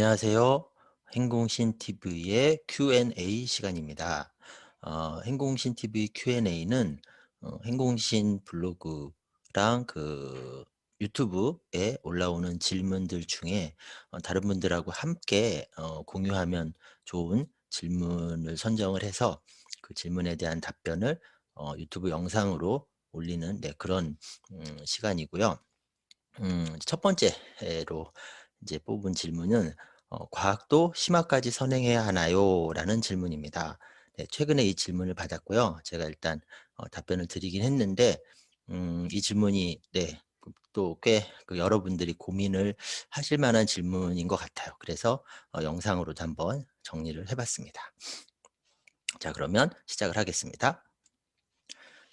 안녕하세요. 행공신 TV의 Q&A 시간입니다. 어, 행공신 TV Q&A는 어, 행공신 블로그랑 그 유튜브에 올라오는 질문들 중에 어, 다른 분들하고 함께 어, 공유하면 좋은 질문을 선정을 해서 그 질문에 대한 답변을 어, 유튜브 영상으로 올리는 네, 그런 음, 시간이고요. 음, 첫 번째로 이제 뽑은 질문은 어, 과학도 심화까지 선행해야 하나요? 라는 질문입니다. 네, 최근에 이 질문을 받았고요. 제가 일단 어, 답변을 드리긴 했는데 음, 이 질문이 네, 또꽤 그 여러분들이 고민을 하실 만한 질문인 것 같아요. 그래서 어, 영상으로도 한번 정리를 해봤습니다. 자 그러면 시작을 하겠습니다.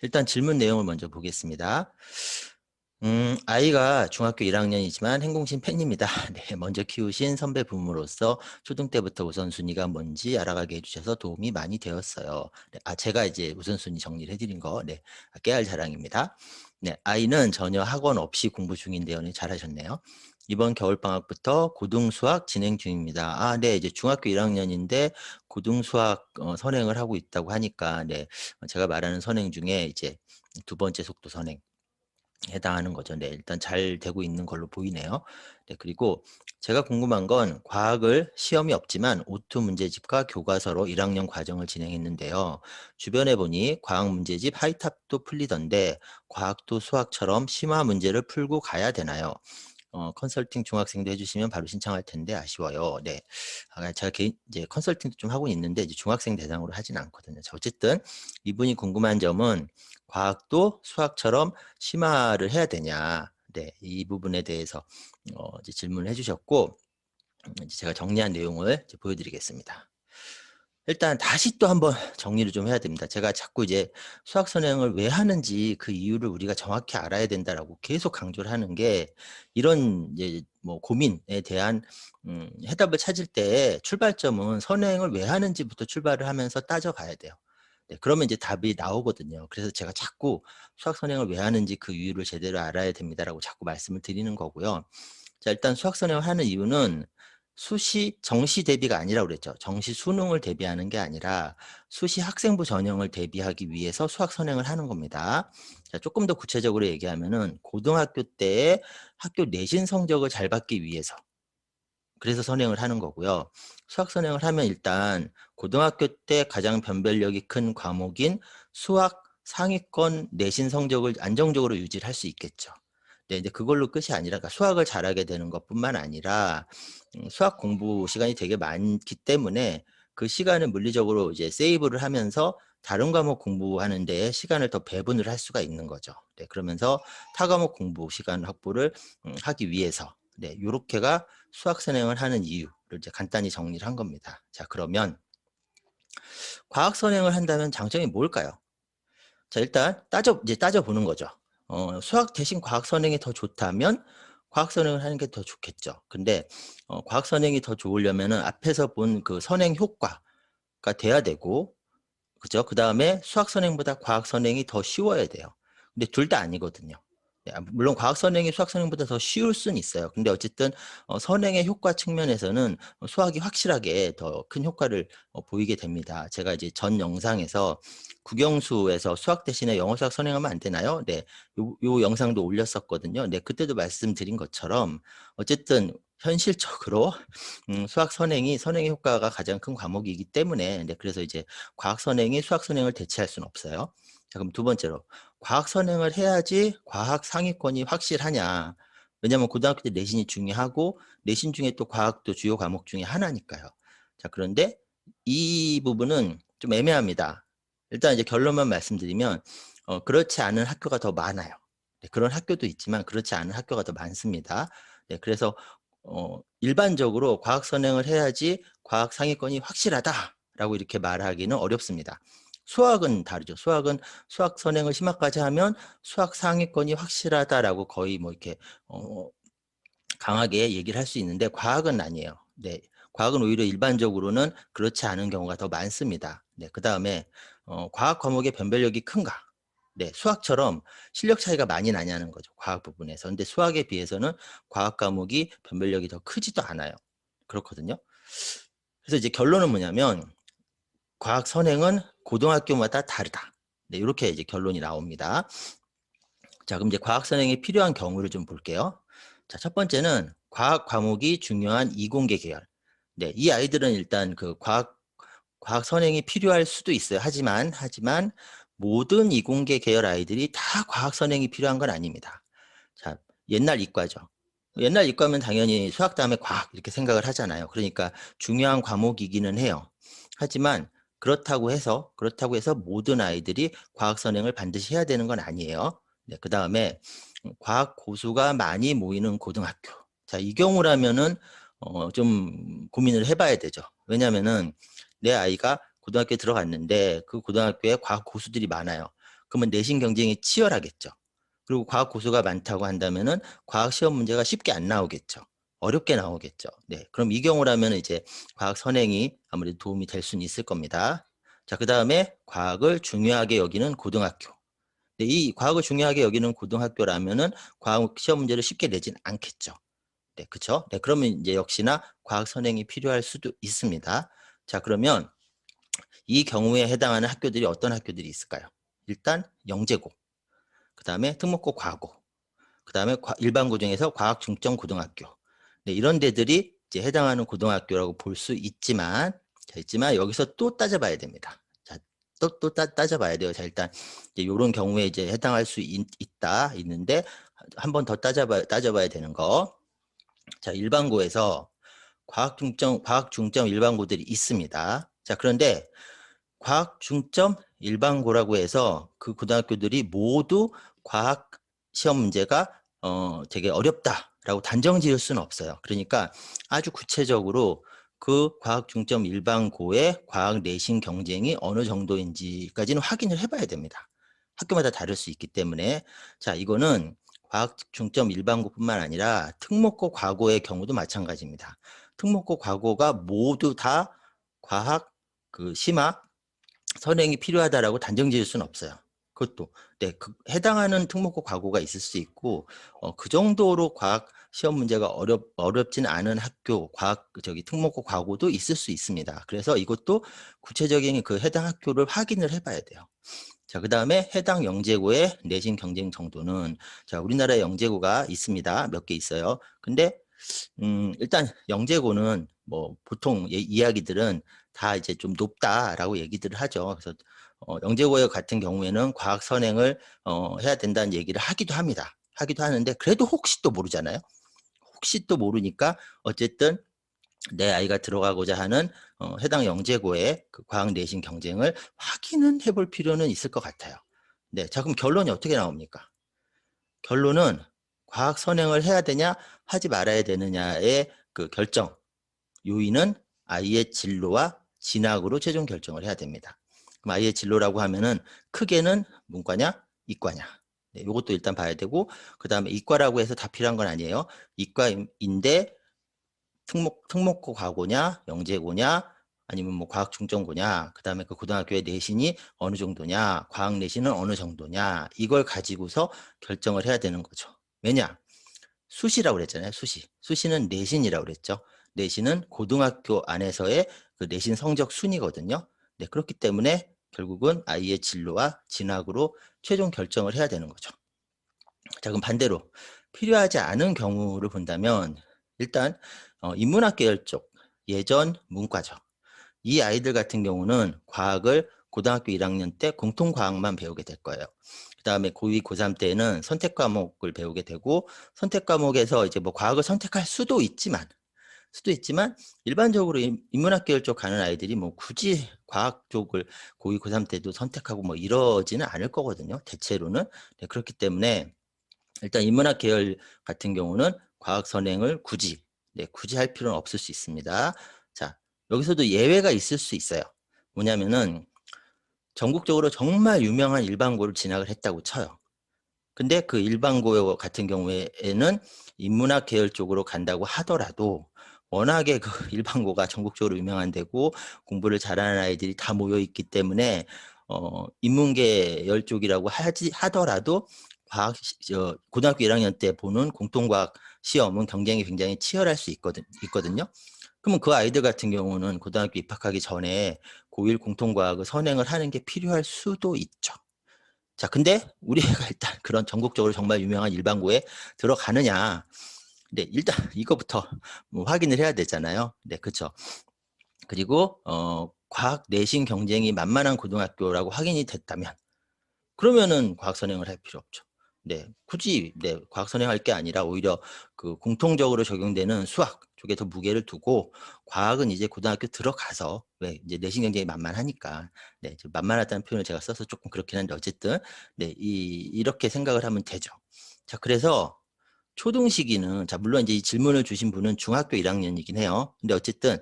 일단 질문 내용을 먼저 보겠습니다. 음, 아이가 중학교 1학년이지만 행공신 팬입니다. 네, 먼저 키우신 선배 부모로서 초등 때부터 우선순위가 뭔지 알아가게 해주셔서 도움이 많이 되었어요. 네, 아, 제가 이제 우선순위 정리를 해드린 거, 네, 깨알 자랑입니다. 네, 아이는 전혀 학원 없이 공부 중인데요. 네, 잘하셨네요. 이번 겨울방학부터 고등수학 진행 중입니다. 아, 네, 이제 중학교 1학년인데 고등수학 어, 선행을 하고 있다고 하니까, 네, 제가 말하는 선행 중에 이제 두 번째 속도 선행, 해당하는 거죠. 네, 일단 잘 되고 있는 걸로 보이네요. 네, 그리고 제가 궁금한 건 과학을 시험이 없지만 오투 문제집과 교과서로 1학년 과정을 진행했는데요. 주변에 보니 과학 문제집 하이탑도 풀리던데 과학도 수학처럼 심화 문제를 풀고 가야 되나요? 어, 컨설팅 중학생도 해주시면 바로 신청할 텐데 아쉬워요. 네, 아, 제가 개인 이제 컨설팅도 좀 하고 있는데 이제 중학생 대상으로 하진 않거든요. 자, 어쨌든 이분이 궁금한 점은 과학도 수학처럼 심화를 해야 되냐? 네, 이 부분에 대해서 어, 이제 질문을 해주셨고 음, 이제 제가 정리한 내용을 보여드리겠습니다. 일단 다시 또 한번 정리를 좀 해야 됩니다. 제가 자꾸 이제 수학 선행을 왜 하는지 그 이유를 우리가 정확히 알아야 된다라고 계속 강조를 하는 게 이런 이제 뭐 고민에 대한 음, 해답을 찾을 때 출발점은 선행을 왜 하는지부터 출발을 하면서 따져가야 돼요. 네, 그러면 이제 답이 나오거든요. 그래서 제가 자꾸 수학 선행을 왜 하는지 그 이유를 제대로 알아야 됩니다라고 자꾸 말씀을 드리는 거고요. 자, 일단 수학 선행을 하는 이유는 수시 정시 대비가 아니라 그랬죠. 정시 수능을 대비하는 게 아니라 수시 학생부 전형을 대비하기 위해서 수학 선행을 하는 겁니다. 자, 조금 더 구체적으로 얘기하면은 고등학교 때 학교 내신 성적을 잘 받기 위해서 그래서 선행을 하는 거고요. 수학 선행을 하면 일단 고등학교 때 가장 변별력이 큰 과목인 수학 상위권 내신 성적을 안정적으로 유지를 할수 있겠죠. 네, 이제 그걸로 끝이 아니라 그러니까 수학을 잘하게 되는 것뿐만 아니라 음, 수학 공부 시간이 되게 많기 때문에 그 시간을 물리적으로 이제 세이브를 하면서 다른 과목 공부하는 데 시간을 더 배분을 할 수가 있는 거죠. 네, 그러면서 타 과목 공부 시간 확보를 음, 하기 위해서 네, 요렇게가 수학 선행을 하는 이유를 이제 간단히 정리를 한 겁니다. 자, 그러면 과학 선행을 한다면 장점이 뭘까요? 자, 일단 따져 이제 따져 보는 거죠. 어, 수학 대신 과학 선행이 더 좋다면 과학 선행을 하는 게 더 좋겠죠. 근데 어, 과학 선행이 더 좋으려면 은 앞에서 본 그 선행 효과가 돼야 되고 그죠? 그 다음에 수학 선행보다 과학 선행이 더 쉬워야 돼요. 근데 둘 다 아니거든요. 네, 아, 물론 과학 선행이 수학 선행보다 더 쉬울 수는 있어요. 근데 어쨌든 어, 선행의 효과 측면에서는 수학이 확실하게 더 큰 효과를 어, 보이게 됩니다. 제가 이제 전 영상에서 국영수에서 수학 대신에 영어 수학 선행하면 안 되나요? 네, 요, 요 영상도 올렸었거든요. 네, 그때도 말씀드린 것처럼 어쨌든 현실적으로 음, 수학 선행이 선행의 효과가 가장 큰 과목이기 때문에 네, 그래서 이제 과학 선행이 수학 선행을 대체할 수는 없어요. 자, 그럼 두 번째로 과학 선행을 해야지 과학 상위권이 확실하냐. 왜냐하면 고등학교 때 내신이 중요하고 내신 중에 또 과학도 주요 과목 중에 하나니까요. 자 그런데 이 부분은 좀 애매합니다. 일단 이제 결론만 말씀드리면 어, 그렇지 않은 학교가 더 많아요. 네, 그런 학교도 있지만 그렇지 않은 학교가 더 많습니다. 네, 그래서 어, 일반적으로 과학 선행을 해야지 과학 상위권이 확실하다라고 이렇게 말하기는 어렵습니다. 수학은 다르죠. 수학은 수학 선행을 심화까지 하면 수학 상위권이 확실하다라고 거의 뭐 이렇게 어, 강하게 얘기를 할 수 있는데 과학은 아니에요. 네. 과학은 오히려 일반적으로는 그렇지 않은 경우가 더 많습니다. 네. 그 다음에 어, 과학 과목의 변별력이 큰가? 네, 수학처럼 실력 차이가 많이 나냐는 거죠. 과학 부분에서. 근데 수학에 비해서는 과학 과목이 변별력이 더 크지도 않아요. 그렇거든요. 그래서 이제 결론은 뭐냐면 과학 선행은 고등학교마다 다르다. 네, 이렇게 이제 결론이 나옵니다. 자, 그럼 이제 과학 선행이 필요한 경우를 좀 볼게요. 자, 첫 번째는 과학 과목이 중요한 이공계 계열. 네, 이 아이들은 일단 그 과학 과학 선행이 필요할 수도 있어요. 하지만 하지만 모든 이공계 계열 아이들이 다 과학 선행이 필요한 건 아닙니다. 자, 옛날 이과죠. 옛날 이과면 당연히 수학 다음에 과학 이렇게 생각을 하잖아요. 그러니까 중요한 과목이기는 해요. 하지만 그렇다고 해서 그렇다고 해서 모든 아이들이 과학 선행을 반드시 해야 되는 건 아니에요. 네, 그 다음에 과학 고수가 많이 모이는 고등학교. 자, 이 경우라면은 어, 좀 고민을 해봐야 되죠. 왜냐면은 내 아이가 고등학교에 들어갔는데 그 고등학교에 과학 고수들이 많아요. 그러면 내신 경쟁이 치열하겠죠. 그리고 과학 고수가 많다고 한다면은 과학 시험 문제가 쉽게 안 나오겠죠. 어렵게 나오겠죠. 네. 그럼 이 경우라면 이제 과학 선행이 아무래도 도움이 될 수는 있을 겁니다. 자, 그 다음에 과학을 중요하게 여기는 고등학교. 네, 이 과학을 중요하게 여기는 고등학교라면은 과학 시험 문제를 쉽게 내진 않겠죠. 네, 그쵸? 네, 그러면 이제 역시나 과학 선행이 필요할 수도 있습니다. 자, 그러면 이 경우에 해당하는 학교들이 어떤 학교들이 있을까요? 일단 영재고, 그 다음에 특목고 과고, 그 다음에 일반고 중에서 과학 중점 고등학교. 네, 이런 데들이 이제 해당하는 고등학교라고 볼 수 있지만, 자, 있지만 여기서 또 따져봐야 됩니다. 자, 또, 또 따, 따져봐야 돼요. 자, 일단 이제 이런 경우에 이제 해당할 수 있, 다 있는데 한 번 더 따져봐, 따져봐야 되는 거. 자, 일반고에서 과학 중점, 과학 중점 일반고들이 있습니다. 자, 그런데 과학 중점 일반고라고 해서 그 고등학교들이 모두 과학 시험 문제가 어, 되게 어렵다 라고 단정 지을 수는 없어요. 그러니까 아주 구체적으로 그 과학 중점 일반고의 과학 내신 경쟁이 어느 정도인지까지는 확인을 해봐야 됩니다. 학교마다 다를 수 있기 때문에 자 이거는 과학 중점 일반고뿐만 아니라 특목고 과고의 경우도 마찬가지입니다. 특목고 과고가 모두 다 과학 그 심화 선행이 필요하다라고 단정 지을 수는 없어요. 그것도 네, 그 해당하는 특목고 과고가 있을 수 있고 어, 그 정도로 과학 시험 문제가 어렵 어렵진 않은 학교 과학 저기 특목고 과고도 있을 수 있습니다. 그래서 이것도 구체적인 그 해당 학교를 확인을 해봐야 돼요. 자, 그 다음에 해당 영재고의 내신 경쟁 정도는 자, 우리나라에 영재고가 있습니다. 몇 개 있어요. 근데 음, 일단 영재고는 뭐 보통 예, 이야기들은 다 이제 좀 높다라고 얘기들을 하죠. 그래서 어, 영재고 같은 경우에는 과학 선행을 어, 해야 된다는 얘기를 하기도 합니다. 하기도 하는데 그래도 혹시 또 모르잖아요. 혹시 또 모르니까 어쨌든 내 아이가 들어가고자 하는 어, 해당 영재고의 그 과학 내신 경쟁을 확인은 해볼 필요는 있을 것 같아요. 네, 자 그럼 결론이 어떻게 나옵니까? 결론은 과학 선행을 해야 되냐 하지 말아야 되느냐의 그 결정 요인은 아이의 진로와 진학으로 최종 결정을 해야 됩니다. 아이의 진로라고 하면은 크게는 문과냐 이과냐 네, 이것도 일단 봐야 되고 그 다음에 이과라고 해서 다 필요한 건 아니에요. 이과인데 특목, 특목고 과고냐 영재고냐 아니면 뭐 과학 중점고냐 그 다음에 그 고등학교의 내신이 어느 정도냐 과학 내신은 어느 정도냐 이걸 가지고서 결정을 해야 되는 거죠. 왜냐 수시라고 그랬잖아요. 수시. 수시는 내신이라고 그랬죠. 내신은 고등학교 안에서의 그 내신 성적 순이거든요. 네, 그렇기 때문에 결국은 아이의 진로와 진학으로 최종 결정을 해야 되는 거죠. 자, 그럼 반대로 필요하지 않은 경우를 본다면 일단 어, 인문학 계열 쪽 예전 문과죠. 이 아이들 같은 경우는 과학을 고등학교 1학년 때 공통 과학만 배우게 될 거예요. 그 다음에 고2, 고3 때는 선택 과목을 배우게 되고 선택 과목에서 이제 뭐 과학을 선택할 수도 있지만 수도 있지만 일반적으로 인문학 계열 쪽 가는 아이들이 뭐 굳이 과학 쪽을 고2, 고3 때도 선택하고 뭐 이러지는 않을 거거든요. 대체로는. 네, 그렇기 때문에 일단 인문학 계열 같은 경우는 과학 선행을 굳이 네, 굳이 할 필요는 없을 수 있습니다. 자, 여기서도 예외가 있을 수 있어요. 뭐냐면은 전국적으로 정말 유명한 일반고를 진학을 했다고 쳐요. 근데 그 일반고 같은 경우에는 인문학 계열 쪽으로 간다고 하더라도 워낙에 그 일반고가 전국적으로 유명한 데고 공부를 잘하는 아이들이 다 모여 있기 때문에 어, 인문계 열 쪽이라고 하지 하더라도 과학 저, 고등학교 1학년 때 보는 공통과학 시험은 경쟁이 굉장히 치열할 수 있거든, 있거든요. 그러면 그 아이들 같은 경우는 고등학교 입학하기 전에 고1 공통과학을 선행을 하는 게 필요할 수도 있죠. 자, 근데 우리 애가 일단 그런 전국적으로 정말 유명한 일반고에 들어가느냐. 네, 일단 이거부터 뭐 확인을 해야 되잖아요. 네, 그렇죠. 그리고 어, 과학 내신 경쟁이 만만한 고등학교라고 확인이 됐다면 그러면은 과학 선행을 할 필요 없죠. 네, 굳이 네, 과학 선행할 게 아니라 오히려 그 공통적으로 적용되는 수학 쪽에 더 무게를 두고 과학은 이제 고등학교 들어가서 왜 이제 내신 경쟁이 만만하니까 네, 좀 만만하다는 표현을 제가 써서 조금 그렇긴 한데 어쨌든 네, 이 이렇게 생각을 하면 되죠. 자, 그래서 초등 시기는 자 물론 이제 이 질문을 주신 분은 중학교 1학년이긴 해요. 근데 어쨌든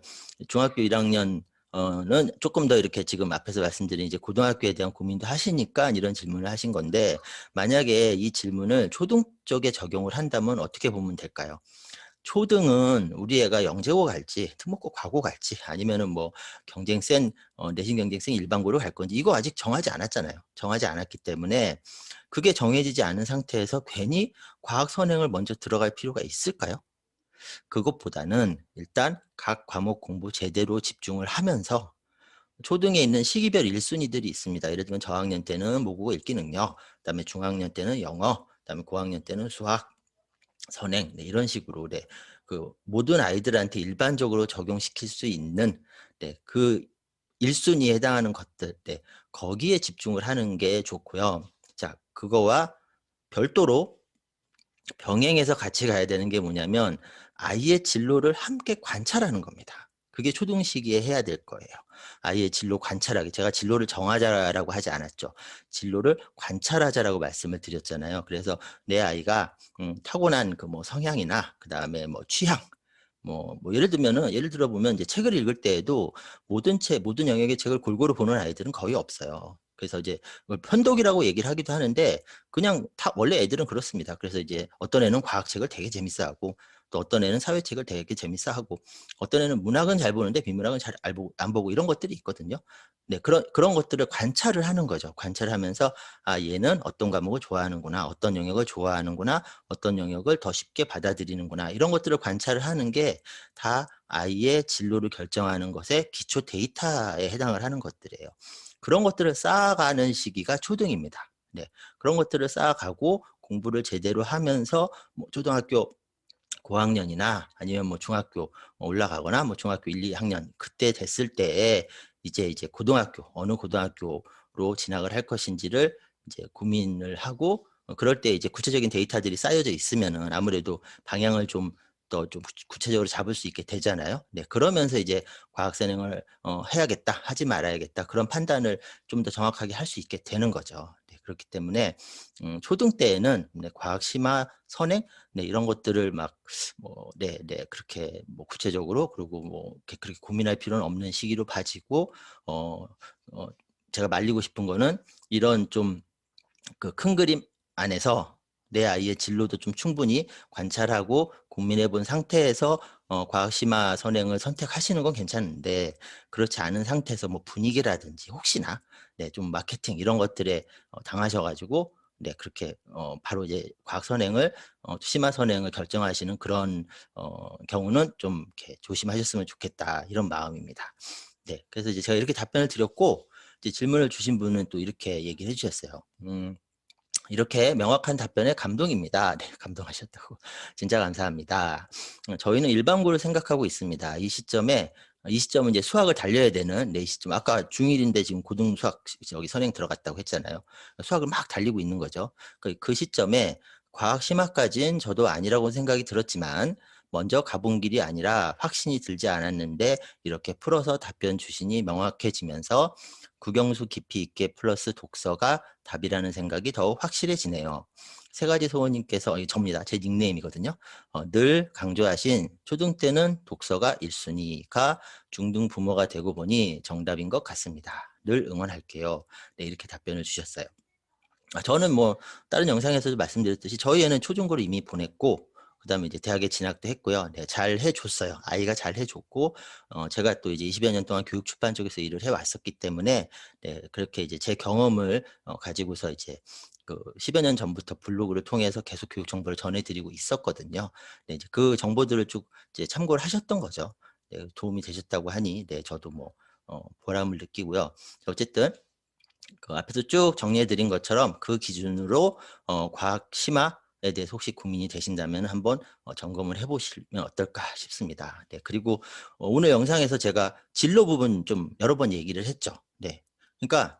중학교 1학년 어는 조금 더 이렇게 지금 앞에서 말씀드린 이제 고등학교에 대한 고민도 하시니까 이런 질문을 하신 건데 만약에 이 질문을 초등 쪽에 적용을 한다면 어떻게 보면 될까요? 초등은 우리 애가 영재고 갈지 특목고 과고 갈지 아니면은 뭐 경쟁 센 어, 내신 경쟁 센 일반고로 갈 건지 이거 아직 정하지 않았잖아요. 정하지 않았기 때문에 그게 정해지지 않은 상태에서 괜히 과학 선행을 먼저 들어갈 필요가 있을까요? 그것보다는 일단 각 과목 공부 제대로 집중을 하면서 초등에 있는 시기별 1순위들이 있습니다. 예를 들면 저학년 때는 모국어 읽기 능력, 그다음에 중학년 때는 영어, 그다음에 고학년 때는 수학, 선행 네, 이런 식으로 네, 그 모든 아이들한테 일반적으로 적용시킬 수 있는 네, 그 1순위에 해당하는 것들 네, 거기에 집중을 하는 게 좋고요. 자, 그거와 별도로 병행해서 같이 가야 되는 게 뭐냐면 아이의 진로를 함께 관찰하는 겁니다. 그게 초등 시기에 해야 될 거예요. 아이의 진로 관찰하기. 제가 진로를 정하자라고 하지 않았죠. 진로를 관찰하자라고 말씀을 드렸잖아요. 그래서 내 아이가 음, 타고난 그 뭐 성향이나 그 다음에 뭐 취향, 뭐, 뭐 예를 들면은 예를 들어 보면 이제 책을 읽을 때에도 모든 책 모든 영역의 책을 골고루 보는 아이들은 거의 없어요. 그래서 이제 편독이라고 얘기를 하기도 하는데 그냥 다 원래 애들은 그렇습니다. 그래서 이제 어떤 애는 과학책을 되게 재밌어하고 또 어떤 애는 사회책을 되게 재밌어 하고 어떤 애는 문학은 잘 보는데 비문학은 잘 안 보고 이런 것들이 있거든요. 네, 그런 그런 것들을 관찰을 하는 거죠. 관찰하면서 아 얘는 어떤 과목을 좋아하는구나, 어떤 영역을 좋아하는구나, 어떤 영역을 더 쉽게 받아들이는구나 이런 것들을 관찰을 하는 게 다 아이의 진로를 결정하는 것에 기초 데이터에 해당을 하는 것들이에요. 그런 것들을 쌓아가는 시기가 초등입니다. 네, 그런 것들을 쌓아가고 공부를 제대로 하면서 뭐 초등학교 고학년이나 아니면 뭐 중학교 올라가거나 뭐 중학교 1, 2학년 그때 됐을 때에 이제 이제 고등학교 어느 고등학교로 진학을 할 것인지를 이제 고민을 하고 어, 그럴 때 이제 구체적인 데이터들이 쌓여져 있으면은 아무래도 방향을 좀 더 좀 구체적으로 잡을 수 있게 되잖아요. 네, 그러면서 이제 과학 선행을 어, 해야겠다, 하지 말아야겠다 그런 판단을 좀 더 정확하게 할 수 있게 되는 거죠. 그렇기 때문에 음, 초등 때에는 네, 과학 심화 선행 네, 이런 것들을 막 뭐 네, 네 그렇게 뭐 구체적으로 그리고 뭐 그렇게 고민할 필요는 없는 시기로 봐지고 어, 어 제가 말리고 싶은 거는 이런 좀 그 큰 그림 안에서 내 아이의 진로도 좀 충분히 관찰하고 고민해 본 상태에서 어, 과학 심화 선행을 선택하시는 건 괜찮은데 그렇지 않은 상태에서 뭐 분위기라든지 혹시나 네, 좀 마케팅 이런 것들에 어, 당하셔가지고 네, 그렇게 어, 바로 이제 과학 선행을 어, 심화 선행을 결정하시는 그런 어, 경우는 좀 이렇게 조심하셨으면 좋겠다 이런 마음입니다. 네, 그래서 이제 제가 이렇게 답변을 드렸고 이제 질문을 주신 분은 또 이렇게 얘기를 해주셨어요. 음, 이렇게 명확한 답변에 감동입니다. 네, 감동하셨다고. 진짜 감사합니다. 어, 저희는 일반고를 생각하고 있습니다. 이 시점에 이 시점은 이제 수학을 달려야 되는 내 시점. 아까 중1인데 지금 고등 수학 여기 선행 들어갔다고 했잖아요. 수학을 막 달리고 있는 거죠. 그, 그 시점에 과학 심화까지는 저도 아니라고 생각이 들었지만 먼저 가본 길이 아니라 확신이 들지 않았는데 이렇게 풀어서 답변 주시니 명확해지면서 국영수 깊이 있게 플러스 독서가 답이라는 생각이 더욱 확실해지네요. 세 가지 소원님께서 이 접니다. 제 닉네임이거든요. 어, 늘 강조하신 초등 때는 독서가 1순위가 중등 부모가 되고 보니 정답인 것 같습니다. 늘 응원할게요. 네, 이렇게 답변을 주셨어요. 아, 저는 뭐 다른 영상에서도 말씀드렸듯이 저희 애는 초중고를 이미 보냈고 그 다음에 이제 대학에 진학도 했고요. 네, 잘 해줬어요. 아이가 잘 해줬고, 어, 제가 또 이제 20여 년 동안 교육 출판 쪽에서 일을 해왔었기 때문에, 네, 그렇게 이제 제 경험을 어, 가지고서 이제 그 10여 년 전부터 블로그를 통해서 계속 교육 정보를 전해드리고 있었거든요. 네, 이제 그 정보들을 쭉 이제 참고를 하셨던 거죠. 네, 도움이 되셨다고 하니 네, 저도 뭐 어, 보람을 느끼고요. 어쨌든 그 앞에서 쭉 정리해 드린 것처럼 그 기준으로 어, 과학 심화에 대해서 혹시 고민이 되신다면 한번 어, 점검을 해 보시면 어떨까 싶습니다. 네, 그리고 어, 오늘 영상에서 제가 진로 부분 좀 여러 번 얘기를 했죠. 네. 그러니까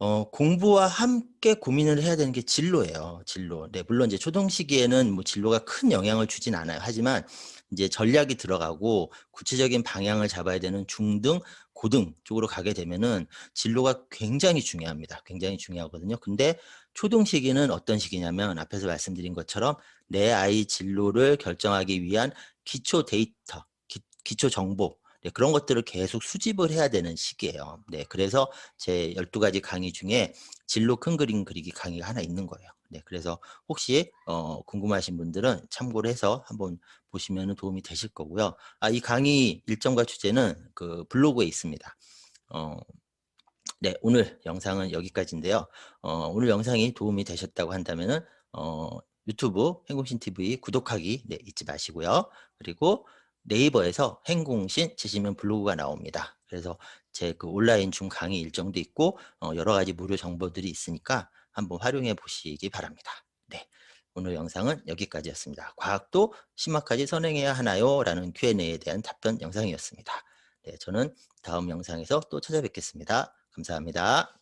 어, 공부와 함께 고민을 해야 되는 게 진로예요. 진로. 네, 물론 이제 초등 시기에는 뭐 진로가 큰 영향을 주진 않아요. 하지만 이제 전략이 들어가고 구체적인 방향을 잡아야 되는 중등, 고등 쪽으로 가게 되면은 진로가 굉장히 중요합니다. 굉장히 중요하거든요. 근데 초등 시기는 어떤 시기냐면 앞에서 말씀드린 것처럼 내 아이 진로를 결정하기 위한 기초 데이터, 기, 기초 정보, 네, 그런 것들을 계속 수집을 해야 되는 시기예요. 네, 그래서 제 12가지 강의 중에 진로 큰 그림 그리기 강의가 하나 있는 거예요. 네, 그래서 혹시 어, 궁금하신 분들은 참고를 해서 한번 보시면 도움이 되실 거고요. 아, 이 강의 일정과 주제는 그 블로그에 있습니다. 어, 네, 오늘 영상은 여기까지인데요. 어, 오늘 영상이 도움이 되셨다고 한다면은 어, 유튜브 행공신 TV 구독하기 네, 잊지 마시고요. 그리고 네이버에서 행공신 치시면 블로그가 나옵니다. 그래서 제 그 온라인 중 강의 일정도 있고 어, 여러 가지 무료 정보들이 있으니까 한번 활용해 보시기 바랍니다. 네. 오늘 영상은 여기까지였습니다. 과학도 심화까지 선행해야 하나요? 라는 Q&A에 대한 답변 영상이었습니다. 네, 저는 다음 영상에서 또 찾아뵙겠습니다. 감사합니다.